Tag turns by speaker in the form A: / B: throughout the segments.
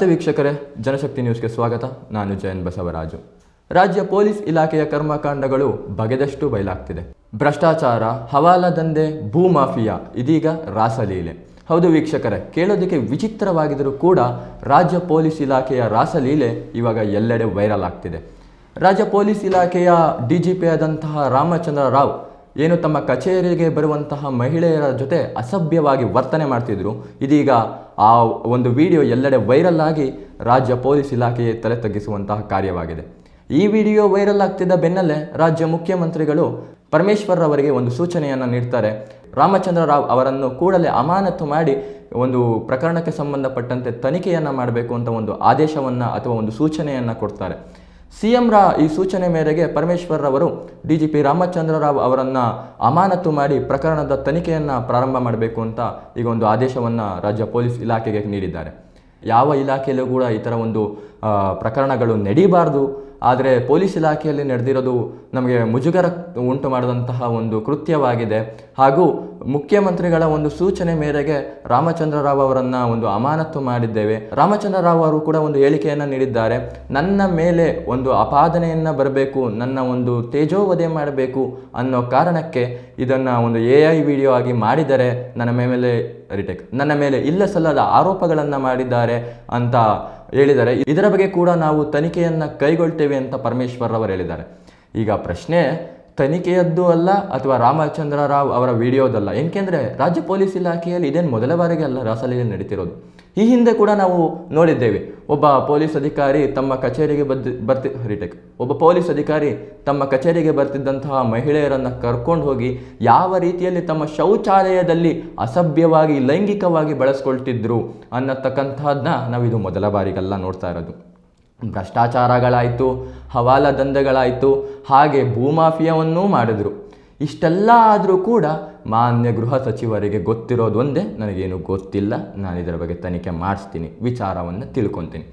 A: ನಮಸ್ತೆ ವೀಕ್ಷಕರೇ, ಜನಶಕ್ತಿ ನ್ಯೂಸ್ಗೆ ಸ್ವಾಗತ. ನಾನು ಜಯನ್ ಬಸವರಾಜು. ರಾಜ್ಯ ಪೊಲೀಸ್ ಇಲಾಖೆಯ ಕರ್ಮಕಾಂಡಗಳು ಬಗೆದಷ್ಟು ಬಯಲಾಗ್ತಿದೆ. ಭ್ರಷ್ಟಾಚಾರ, ಹವಾಲಾ ದಂಧೆ, ಭೂ ಮಾಫಿಯಾ, ಇದೀಗ ರಾಸಲೀಲೆ. ಹೌದು ವೀಕ್ಷಕರೇ, ಕೇಳೋದಕ್ಕೆ ವಿಚಿತ್ರವಾಗಿದ್ದರೂ ಕೂಡ ರಾಜ್ಯ ಪೊಲೀಸ್ ಇಲಾಖೆಯ ರಾಸಲೀಲೆ ಇವಾಗ ಎಲ್ಲೆಡೆ ವೈರಲ್ ಆಗ್ತಿದೆ. ರಾಜ್ಯ ಪೊಲೀಸ್ ಇಲಾಖೆಯ ಡಿ ಜಿ ಆದಂತಹ ರಾಮಚಂದ್ರ ರಾವ್ ಏನು ತಮ್ಮ ಕಚೇರಿಗೆ ಬರುವಂತಹ ಮಹಿಳೆಯರ ಜೊತೆ ಅಸಭ್ಯವಾಗಿ ವರ್ತನೆ ಮಾಡ್ತಿದ್ರು. ಇದೀಗ ಆ ಒಂದು ವಿಡಿಯೋ ಎಲ್ಲೆಡೆ ವೈರಲ್ ಆಗಿ ರಾಜ್ಯ ಪೊಲೀಸ್ ಇಲಾಖೆಯೇ ತಲೆ ತಗ್ಗಿಸುವಂತಹ ಕಾರ್ಯವಾಗಿದೆ. ಈ ವಿಡಿಯೋ ವೈರಲ್ ಆಗ್ತಿದ್ದ ಬೆನ್ನಲ್ಲೇ ರಾಜ್ಯ ಮುಖ್ಯಮಂತ್ರಿಗಳು ಪರಮೇಶ್ವರ್ ಅವರಿಗೆ ಒಂದು ಸೂಚನೆಯನ್ನು ನೀಡ್ತಾರೆ. ರಾಮಚಂದ್ರ ರಾವ್ ಅವರನ್ನು ಕೂಡಲೇ ಅಮಾನತು ಮಾಡಿ ಒಂದು ಪ್ರಕರಣಕ್ಕೆ ಸಂಬಂಧಪಟ್ಟಂತೆ ತನಿಖೆಯನ್ನು ಮಾಡಬೇಕು ಅಂತ ಒಂದು ಆದೇಶವನ್ನು ಅಥವಾ ಒಂದು ಸೂಚನೆಯನ್ನು ಕೊಡ್ತಾರೆ. ಸಿ ಎಂ ರಾ ಈ ಸೂಚನೆ ಮೇರೆಗೆ ಪರಮೇಶ್ವರ್ ಅವರು D G P Ramachandra Rao ಅವರನ್ನು ಅಮಾನತು ಮಾಡಿ ಪ್ರಕರಣದ ತನಿಖೆಯನ್ನು ಪ್ರಾರಂಭ ಮಾಡಬೇಕು ಅಂತ ಈಗ ಒಂದು ಆದೇಶವನ್ನು ರಾಜ್ಯ ಪೊಲೀಸ್ ಇಲಾಖೆಗೆ ನೀಡಿದ್ದಾರೆ. ಯಾವ ಇಲಾಖೆಯಲ್ಲೂ ಕೂಡ ಈ ಥರ ಒಂದು ಪ್ರಕರಣಗಳು ನಡೀಬಾರ್ದು. ಆದರೆ ಪೊಲೀಸ್ ಇಲಾಖೆಯಲ್ಲಿ ನಡೆದಿರೋದು ನಮಗೆ ಮುಜುಗರ ಉಂಟು ಮಾಡಿದಂತಹ ಒಂದು ಕೃತ್ಯವಾಗಿದೆ. ಹಾಗೂ ಮುಖ್ಯಮಂತ್ರಿಗಳ ಒಂದು ಸೂಚನೆ ಮೇರೆಗೆ ರಾಮಚಂದ್ರ ರಾವ್ ಅವರನ್ನು ಒಂದು ಅಮಾನತು ಮಾಡಿದ್ದೇವೆ. ರಾಮಚಂದ್ರ ರಾವ್ ಅವರು ಕೂಡ ಒಂದು ಹೇಳಿಕೆಯನ್ನು ನೀಡಿದ್ದಾರೆ. ನನ್ನ ಮೇಲೆ ಒಂದು ಅಪಾದನೆಯನ್ನು ಬರಬೇಕು, ನನ್ನ ಒಂದು ತೇಜೋವಧೆ ಮಾಡಬೇಕು ಅನ್ನೋ ಕಾರಣಕ್ಕೆ ಇದನ್ನು ಒಂದು ಎ ಐ ವಿಡಿಯೋ ಆಗಿ ಮಾಡಿದರೆ ನನ್ನ ಮೇಲೆ ರಿಟೇಕ್ ನನ್ನ ಮೇಲೆ ಇಲ್ಲ ಸಲ್ಲದ ಆರೋಪಗಳನ್ನು ಮಾಡಿದ್ದಾರೆ ಅಂತ ಹೇಳಿದ್ದಾರೆ ಇದರ ಬಗ್ಗೆ ಕೂಡ ನಾವು ತನಿಖೆಯನ್ನು ಕೈಗೊಳ್ತೇವೆ ಅಂತ ಪರಮೇಶ್ವರ್ ಅವರು ಹೇಳಿದ್ದಾರೆ. ಈಗ ಪ್ರಶ್ನೆ, ತನಿಖೆಯದ್ದು ಅಲ್ಲ ಅಥವಾ ರಾಮಚಂದ್ರ ರಾವ್ ಅವರ ವಿಡಿಯೋದಲ್ಲ? ಏಕೆಂದರೆ ರಾಜ್ಯ ಪೊಲೀಸ್ ಇಲಾಖೆಯಲ್ಲಿ ಇದೇನು ಮೊದಲ ಬಾರಿಗೆ ಅಲ್ಲ ರಾಸಲೀಲೆ ನಡೀತಿರೋದು. ಈ ಹಿಂದೆ ಕೂಡ ನಾವು ನೋಡಿದ್ದೇವೆ. ಒಬ್ಬ ಪೊಲೀಸ್ ಅಧಿಕಾರಿ ತಮ್ಮ ಕಚೇರಿಗೆ ಬದ್ದು ಬರ್ತಿ ರಿಟೇಕ್ ಒಬ್ಬ ಪೊಲೀಸ್ ಅಧಿಕಾರಿ ತಮ್ಮ ಕಚೇರಿಗೆ ಬರ್ತಿದ್ದಂತಹ ಮಹಿಳೆಯರನ್ನು ಕರ್ಕೊಂಡು ಹೋಗಿ ಯಾವ ರೀತಿಯಲ್ಲಿ ತಮ್ಮ ಶೌಚಾಲಯದಲ್ಲಿ ಅಸಭ್ಯವಾಗಿ, ಲೈಂಗಿಕವಾಗಿ ಬಳಸ್ಕೊಳ್ತಿದ್ರು ಅನ್ನತಕ್ಕಂಥದ್ದನ್ನ ನಾವು ಇದು ಮೊದಲ ಬಾರಿಗೆಲ್ಲ ನೋಡ್ತಾ ಇರೋದು. ಭ್ರಷ್ಟಾಚಾರಗಳಾಯಿತು ಹವಾಲ ದಂಧೆಗಳಾಯಿತು ಹಾಗೆ ಭೂಮಾಫಿಯಾವನ್ನೂ ಮಾಡಿದ್ರು. ಇಷ್ಟೆಲ್ಲ ಆದರೂ ಕೂಡ ಮಾನ್ಯ ಗೃಹ ಸಚಿವರಿಗೆ ಗೊತ್ತಿರೋದು ಒಂದೇ, ನನಗೇನು ಗೊತ್ತಿಲ್ಲ, ನಾನು ಇದರ ಬಗ್ಗೆ ತನಿಖೆ ಮಾಡಿಸ್ತೀನಿ, ವಿಚಾರವನ್ನು ತಿಳ್ಕೊತೀನಿ.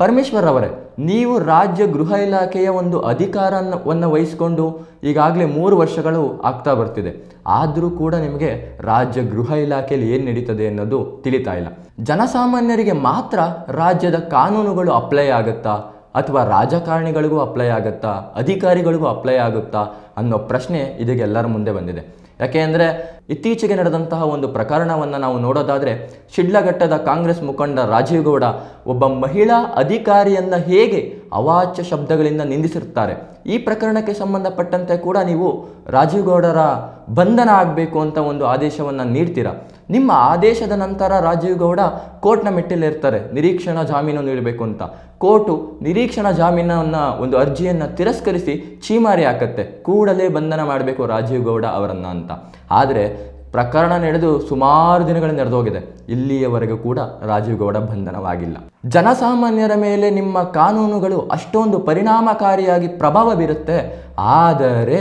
A: ಪರಮೇಶ್ವರ್ ಅವರೇ ನೀವು ರಾಜ್ಯ ಗೃಹ ಇಲಾಖೆಯ ಒಂದು ಅಧಿಕಾರವನ್ನು ವಹಿಸಿಕೊಂಡು ಈಗಾಗಲೇ ಮೂರು ವರ್ಷಗಳು ಆಗ್ತಾ ಬರ್ತಿದೆ. ಆದರೂ ಕೂಡ ನಿಮಗೆ ರಾಜ್ಯ ಗೃಹ ಇಲಾಖೆಯಲ್ಲಿ ಏನು ನಡೀತದೆ ಅನ್ನೋದು ತಿಳಿತಾ ಇಲ್ಲ. ಜನಸಾಮಾನ್ಯರಿಗೆ ಮಾತ್ರ ರಾಜ್ಯದ ಕಾನೂನುಗಳು ಅಪ್ಲೈ ಆಗುತ್ತಾ? ಅಥವಾ ರಾಜಕಾರಣಿಗಳಿಗೂ ಅಪ್ಲೈ ಆಗುತ್ತಾ, ಅಧಿಕಾರಿಗಳಿಗೂ ಅಪ್ಲೈ ಆಗುತ್ತಾ ಅನ್ನೋ ಪ್ರಶ್ನೆ ಇದೀಗ ಎಲ್ಲರ ಮುಂದೆ ಬಂದಿದೆ. ಯಾಕೆ ಅಂದರೆ ಇತ್ತೀಚೆಗೆ ನಡೆದಂತಹ ಒಂದು ಪ್ರಕರಣವನ್ನು ನಾವು ನೋಡೋದಾದರೆ ಶಿಡ್ಲಘಟ್ಟದ ಕಾಂಗ್ರೆಸ್ ಮುಖಂಡ ರಾಜೀವ್ ಗೌಡ ಒಬ್ಬ ಮಹಿಳಾ ಅಧಿಕಾರಿಯನ್ನು ಹೇಗೆ ಅವಾಚ್ಯ ಶಬ್ದಗಳಿಂದ ನಿಂದಿಸಿರ್ತಾರೆ ಈ ಪ್ರಕರಣಕ್ಕೆ ಸಂಬಂಧಪಟ್ಟಂತೆ ಕೂಡ ನೀವು ರಾಜೀವ್ ಗೌಡರ ಬಂಧನ ಆಗಬೇಕು ಅಂತ ಒಂದು ಆದೇಶವನ್ನು ನೀಡ್ತೀರಾ? ನಿಮ್ಮ ಆದೇಶದ ನಂತರ ರಾಜೀವ್ ಗೌಡ ಕೋರ್ಟ್ನ ಮೆಟ್ಟಿಲಿರ್ತಾರೆ. ನಿರೀಕ್ಷಣಾ ಜಾಮೀನು ನೀಡಬೇಕು ಅಂತ. ಕೋರ್ಟು ನಿರೀಕ್ಷಣಾ ಜಾಮೀನನ್ನು ಒಂದು ಅರ್ಜಿಯನ್ನು ತಿರಸ್ಕರಿಸಿ ಚೀಮಾರಿ ಹಾಕತ್ತೆ. ಕೂಡಲೇ ಬಂಧನ ಮಾಡಬೇಕು ರಾಜೀವ್ ಗೌಡ ಅವರನ್ನು ಅಂತ. ಆದರೆ ಪ್ರಕರಣ ನಡೆದು ಸುಮಾರು ದಿನಗಳು ನಡೆದೋಗಿದೆ. ಇಲ್ಲಿಯವರೆಗೂ ಕೂಡ ರಾಜೀವ್ ಗೌಡ ಬಂಧನವಾಗಿಲ್ಲ. ಜನಸಾಮಾನ್ಯರ ಮೇಲೆ ನಿಮ್ಮ ಕಾನೂನುಗಳು ಅಷ್ಟೊಂದು ಪರಿಣಾಮಕಾರಿಯಾಗಿ ಪ್ರಭಾವ ಬೀರುತ್ತೆ. ಆದರೆ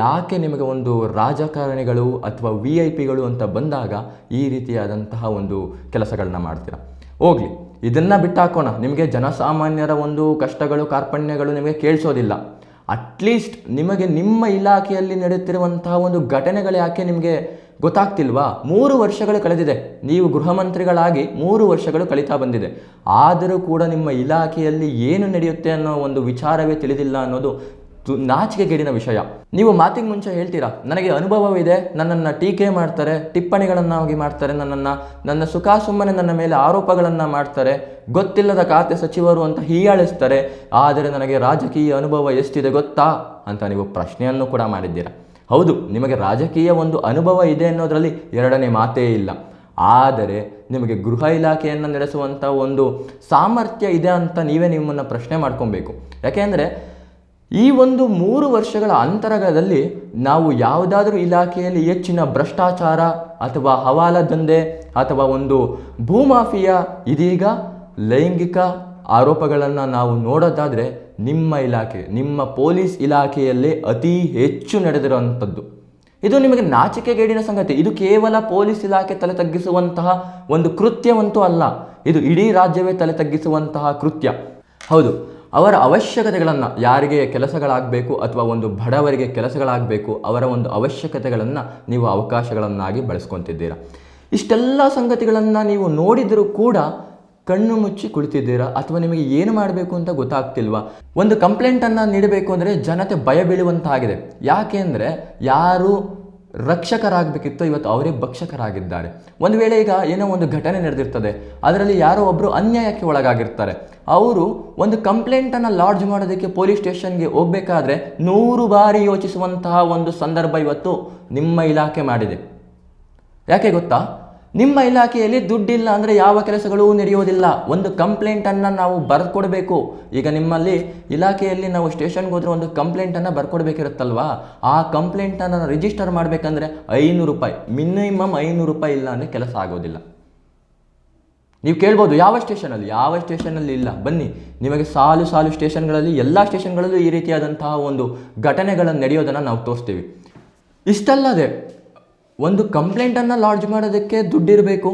A: ಯಾಕೆ ನಿಮಗೆ ಒಂದು ರಾಜಕಾರಣಿಗಳು ಅಥವಾ ವಿ ಐ ಪಿಗಳು ಅಂತ ಬಂದಾಗ ಈ ರೀತಿಯಾದಂತಹ ಒಂದು ಕೆಲಸಗಳನ್ನ ಮಾಡ್ತೀರಾ? ಹೋಗ್ಲಿ, ಇದನ್ನ ಬಿಟ್ಟಾಕೋಣ. ನಿಮಗೆ ಜನಸಾಮಾನ್ಯರ ಒಂದು ಕಷ್ಟಗಳು, ಕಾರ್ಪಣ್ಯಗಳು ನಿಮಗೆ ಕೇಳಿಸೋದಿಲ್ಲ. ಅಟ್ಲೀಸ್ಟ್ ನಿಮಗೆ ನಿಮ್ಮ ಇಲಾಖೆಯಲ್ಲಿ ನಡೆಯುತ್ತಿರುವಂತಹ ಒಂದು ಘಟನೆಗಳು ಯಾಕೆ ನಿಮಗೆ ಗೊತ್ತಾಗ್ತಿಲ್ವಾ? ಮೂರು ವರ್ಷಗಳು ಕಳೆದಿದೆ. ನೀವು ಗೃಹ ಮಂತ್ರಿಗಳಾಗಿ ಮೂರು ವರ್ಷಗಳು ಕಳೀತಾ ಬಂದಿದೆ. ಆದರೂ ಕೂಡ ನಿಮ್ಮ ಇಲಾಖೆಯಲ್ಲಿ ಏನು ನಡೆಯುತ್ತೆ ಅನ್ನೋ ಒಂದು ವಿಚಾರವೇ ತಿಳಿದಿಲ್ಲ ಅನ್ನೋದು ನಾಚಿಕೆಗೇಡಿನ ವಿಷಯ. ನೀವು ಮಾತಿಗೆ ಮುಂಚೆ ಹೇಳ್ತೀರಾ, ನನಗೆ ಅನುಭವವಿದೆ ನನ್ನನ್ನು ಟೀಕೆ ಮಾಡ್ತಾರೆ, ಟಿಪ್ಪಣಿಗಳನ್ನಾಗಿ ಮಾಡ್ತಾರೆ, ನನ್ನನ್ನು, ನನ್ನ ಸುಖ ಸುಮ್ಮನೆ ನನ್ನ ಮೇಲೆ ಆರೋಪಗಳನ್ನು ಮಾಡ್ತಾರೆ, ಗೊತ್ತಿಲ್ಲದ ಖಾತೆ ಸಚಿವರು ಅಂತ ಹೀಯಾಳಿಸ್ತಾರೆ, ಆದರೆ ನನಗೆ ರಾಜಕೀಯ ಅನುಭವ ಎಷ್ಟಿದೆ ಗೊತ್ತಾ ಅಂತ ನೀವು ಪ್ರಶ್ನೆಯನ್ನು ಕೂಡ ಮಾಡಿದ್ದೀರಾ. ಹೌದು, ನಿಮಗೆ ರಾಜಕೀಯ ಒಂದು ಅನುಭವ ಇದೆ ಅನ್ನೋದರಲ್ಲಿ ಎರಡನೇ ಮಾತೇ ಇಲ್ಲ. ಆದರೆ ನಿಮಗೆ ಗೃಹ ಇಲಾಖೆಯನ್ನು ನಡೆಸುವಂಥ ಒಂದು ಸಾಮರ್ಥ್ಯ ಇದೆ ಅಂತ ನೀವೇ ನಿಮ್ಮನ್ನು ಪ್ರಶ್ನೆ ಮಾಡ್ಕೊಬೇಕು. ಯಾಕೆಂದರೆ ಈ ಒಂದು ಮೂರು ವರ್ಷಗಳ ಅಂತರಗದಲ್ಲಿ ನಾವು ಯಾವುದಾದ್ರೂ ಇಲಾಖೆಯಲ್ಲಿ ಹೆಚ್ಚಿನ ಭ್ರಷ್ಟಾಚಾರ ಅಥವಾ ಹವಾಲ ದಂಧೆ ಅಥವಾ ಒಂದು ಭೂಮಾಫಿಯಾ ಇದೀಗ ಲೈಂಗಿಕ ಆರೋಪಗಳನ್ನು ನಾವು ನೋಡೋದಾದರೆ ನಿಮ್ಮ ಇಲಾಖೆ, ನಿಮ್ಮ ಪೊಲೀಸ್ ಇಲಾಖೆಯಲ್ಲಿ ಅತಿ ಹೆಚ್ಚು ನಡೆದಿರುವಂಥದ್ದು. ಇದು ನಿಮಗೆ ನಾಚಿಕೆಗೇಡಿನ ಸಂಗತಿ. ಇದು ಕೇವಲ ಪೊಲೀಸ್ ಇಲಾಖೆ ತಲೆ ತಗ್ಗಿಸುವಂತಹ ಒಂದು ಕೃತ್ಯವಂತೂ ಅಲ್ಲ. ಇದು ಇಡೀ ರಾಜ್ಯವೇ ತಲೆ ತಗ್ಗಿಸುವಂತಹ ಕೃತ್ಯ. ಹೌದು. ಅವರ ಅವಶ್ಯಕತೆಗಳನ್ನು ಯಾರಿಗೆ ಕೆಲಸಗಳಾಗಬೇಕು ಅಥವಾ ಒಂದು ಬಡವರಿಗೆ ಕೆಲಸಗಳಾಗಬೇಕು ಅವರ ಒಂದು ಅವಶ್ಯಕತೆಗಳನ್ನು ನೀವು ಅವಕಾಶಗಳನ್ನಾಗಿ ಬಳಸ್ಕೊತಿದ್ದೀರಾ. ಇಷ್ಟೆಲ್ಲ ಸಂಗತಿಗಳನ್ನು ನೀವು ನೋಡಿದರೂ ಕೂಡ ಕಣ್ಣು ಮುಚ್ಚಿ ಕುಳಿತಿದ್ದೀರಾ ಅಥವಾ ನಿಮಗೆ ಏನು ಮಾಡಬೇಕು ಅಂತ ಗೊತ್ತಾಗ್ತಿಲ್ವಾ? ಒಂದು ಕಂಪ್ಲೇಂಟನ್ನು ನೀಡಬೇಕು ಅಂದರೆ ಜನತೆ ಭಯ ಬೀಳುವಂತಾಗಿದೆ. ಯಾಕೆ ಅಂದರೆ ಯಾರು ರಕ್ಷಕರಾಗಬೇಕಿತ್ತು, ಇವತ್ತು ಅವರೇ ಭಕ್ಷಕರಾಗಿದ್ದಾರೆ. ಒಂದು ವೇಳೆ ಈಗ ಏನೋ ಒಂದು ಘಟನೆ ನಡೆದಿರ್ತದೆ, ಅದರಲ್ಲಿ ಯಾರೋ ಒಬ್ಬರು ಅನ್ಯಾಯಕ್ಕೆ ಒಳಗಾಗಿರ್ತಾರೆ. ಅವರು ಒಂದು ಕಂಪ್ಲೇಂಟನ್ನು ಲಾಡ್ಜ್ ಮಾಡೋದಕ್ಕೆ ಪೊಲೀಸ್ ಸ್ಟೇಷನ್ಗೆ ಹೋಗಬೇಕಾದ್ರೆ ನೂರು ಬಾರಿ ಯೋಚಿಸುವಂತಹ ಒಂದು ಸಂದರ್ಭ ಇವತ್ತು ನಿಮ್ಮ ಇಲಾಖೆ ಮಾಡಿದೆ. ಯಾಕೆ ಗೊತ್ತಾ? ನಿಮ್ಮ ಇಲಾಖೆಯಲ್ಲಿ ದುಡ್ಡಿಲ್ಲ ಅಂದರೆ ಯಾವ ಕೆಲಸಗಳೂ ನಡೆಯೋದಿಲ್ಲ. ಒಂದು ಕಂಪ್ಲೇಂಟನ್ನು ನಾವು ಬರ್ಕೊಡ್ಬೇಕು. ಈಗ ನಿಮ್ಮಲ್ಲಿ ಇಲಾಖೆಯಲ್ಲಿ ನಾವು ಸ್ಟೇಷನ್ಗೆ ಹೋದ್ರೆ ಒಂದು ಕಂಪ್ಲೇಂಟನ್ನು ಬರ್ಕೊಡ್ಬೇಕಿರುತ್ತಲ್ವಾ? ಆ ಕಂಪ್ಲೇಂಟನ್ನು ರಿಜಿಸ್ಟರ್ ಮಾಡಬೇಕಂದ್ರೆ ಐನೂರು ರೂಪಾಯಿ, ಮಿನಿಮಮ್ ಐನೂರು ರೂಪಾಯಿ ಇಲ್ಲ ಅಂದರೆ ಕೆಲಸ ಆಗೋದಿಲ್ಲ. ನೀವು ಕೇಳ್ಬೋದು, ಯಾವ ಸ್ಟೇಷನಲ್ಲಿ? ಯಾವ ಸ್ಟೇಷನಲ್ಲಿ ಇಲ್ಲ? ಬನ್ನಿ, ನಿಮಗೆ ಸಾಲು ಸಾಲು ಸ್ಟೇಷನ್ಗಳಲ್ಲಿ, ಎಲ್ಲ ಸ್ಟೇಷನ್ಗಳಲ್ಲೂ ಈ ರೀತಿಯಾದಂತಹ ಒಂದು ಘಟನೆಗಳನ್ನು ನಡೆಯೋದನ್ನು ನಾವು ತೋರಿಸ್ತೀವಿ. ಇಷ್ಟಲ್ಲದೆ ಒಂದು ಕಂಪ್ಲೇಂಟನ್ನು ಲಾಡ್ಜ್ ಮಾಡೋದಕ್ಕೆ ದುಡ್ಡಿರಬೇಕು?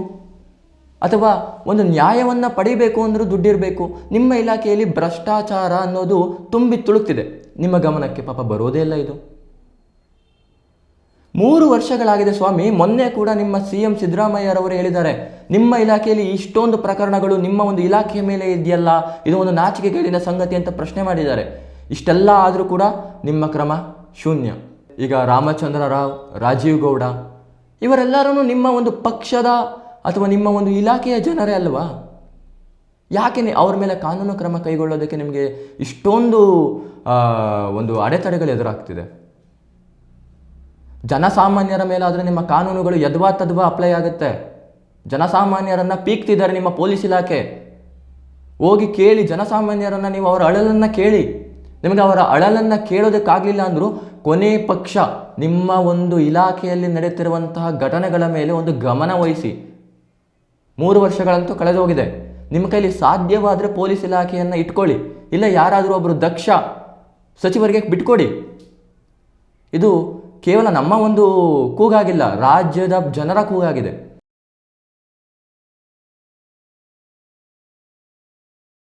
A: ಅಥವಾ ಒಂದು ನ್ಯಾಯವನ್ನು ಪಡಿಬೇಕು ಅಂದರೂ ದುಡ್ಡಿರಬೇಕು? ನಿಮ್ಮ ಇಲಾಖೆಯಲ್ಲಿ ಭ್ರಷ್ಟಾಚಾರ ಅನ್ನೋದು ತುಂಬಿ ತುಳುಕ್ತಿದೆ. ನಿಮ್ಮ ಗಮನಕ್ಕೆ ಪಾಪ ಬರೋದೇ ಇಲ್ಲ ಇದು. ಮೂರು ವರ್ಷಗಳಾಗಿದೆ ಸ್ವಾಮಿ, ಮೊನ್ನೆ ಕೂಡ ನಿಮ್ಮ ಸಿ ಎಂ ಸಿದ್ದರಾಮಯ್ಯರವರು ಹೇಳಿದ್ದಾರೆ, ನಿಮ್ಮ ಇಲಾಖೆಯಲ್ಲಿ ಇಷ್ಟೊಂದು ಪ್ರಕರಣಗಳು ನಿಮ್ಮ ಒಂದು ಇಲಾಖೆಯ ಮೇಲೆ ಇದೆಯಲ್ಲ, ಇದು ಒಂದು ನಾಚಿಕೆಗೇಡಿನ ಸಂಗತಿ ಅಂತ ಪ್ರಶ್ನೆ ಮಾಡಿದ್ದಾರೆ. ಇಷ್ಟೆಲ್ಲ ಆದರೂ ಕೂಡ ನಿಮ್ಮ ಕ್ರಮ ಶೂನ್ಯ. ಈಗ ರಾಮಚಂದ್ರ ರಾವ್, ರಾಜೀವ್ ಗೌಡ ಇವರೆಲ್ಲರೂ ನಿಮ್ಮ ಒಂದು ಪಕ್ಷದ ಅಥವಾ ನಿಮ್ಮ ಒಂದು ಇಲಾಖೆಯ ಜನರೇ ಅಲ್ವಾ? ಯಾಕೆ ಅವ್ರ ಮೇಲೆ ಕಾನೂನು ಕ್ರಮ ಕೈಗೊಳ್ಳೋದಕ್ಕೆ ನಿಮಗೆ ಇಷ್ಟೊಂದು ಒಂದು ಅಡೆತಡೆಗಳು ಎದುರಾಗ್ತಿದೆ? ಜನಸಾಮಾನ್ಯರ ಮೇಲಾದರೆ ನಿಮ್ಮ ಕಾನೂನುಗಳು ಯದ್ವಾ ತದ್ವಾ ಅಪ್ಲೈ ಆಗುತ್ತೆ. ಜನಸಾಮಾನ್ಯರನ್ನ ಪೀಕ್ತಿದ್ದಾರೆ ನಿಮ್ಮ ಪೊಲೀಸ್ ಇಲಾಖೆ. ಹೋಗಿ ಕೇಳಿ, ಜನಸಾಮಾನ್ಯರನ್ನ ನೀವು ಅವರ ಅಳಲನ್ನು ಕೇಳಿ. ನಿಮಗೆ ಅವರ ಅಳಲನ್ನು ಕೇಳೋದಕ್ಕಾಗಲಿಲ್ಲ ಅಂದರೂ ಕೊನೆ ಪಕ್ಷ ನಿಮ್ಮ ಒಂದು ಇಲಾಖೆಯಲ್ಲಿ ನಡೆಯುತ್ತಿರುವಂತಹ ಘಟನೆಗಳ ಮೇಲೆ ಒಂದು ಗಮನ ವಹಿಸಿ. ಮೂರು ವರ್ಷಗಳಂತೂ ಕಳೆದು ಹೋಗಿದೆ. ನಿಮ್ಮ ಕೈಲಿ ಸಾಧ್ಯವಾದರೆ ಪೊಲೀಸ್ ಇಲಾಖೆಯನ್ನು ಇಟ್ಕೊಳ್ಳಿ. ಇಲ್ಲ ಯಾರಾದರೂ ಒಬ್ಬರು ದಕ್ಷ ಸಚಿವರಿಗೆ ಬಿಟ್ಕೊಡಿ. ಇದು ಕೇವಲ ನಮ್ಮ ಒಂದು ಕೂಗಾಗಿಲ್ಲ, ರಾಜ್ಯದ ಜನರ ಕೂಗಾಗಿದೆ.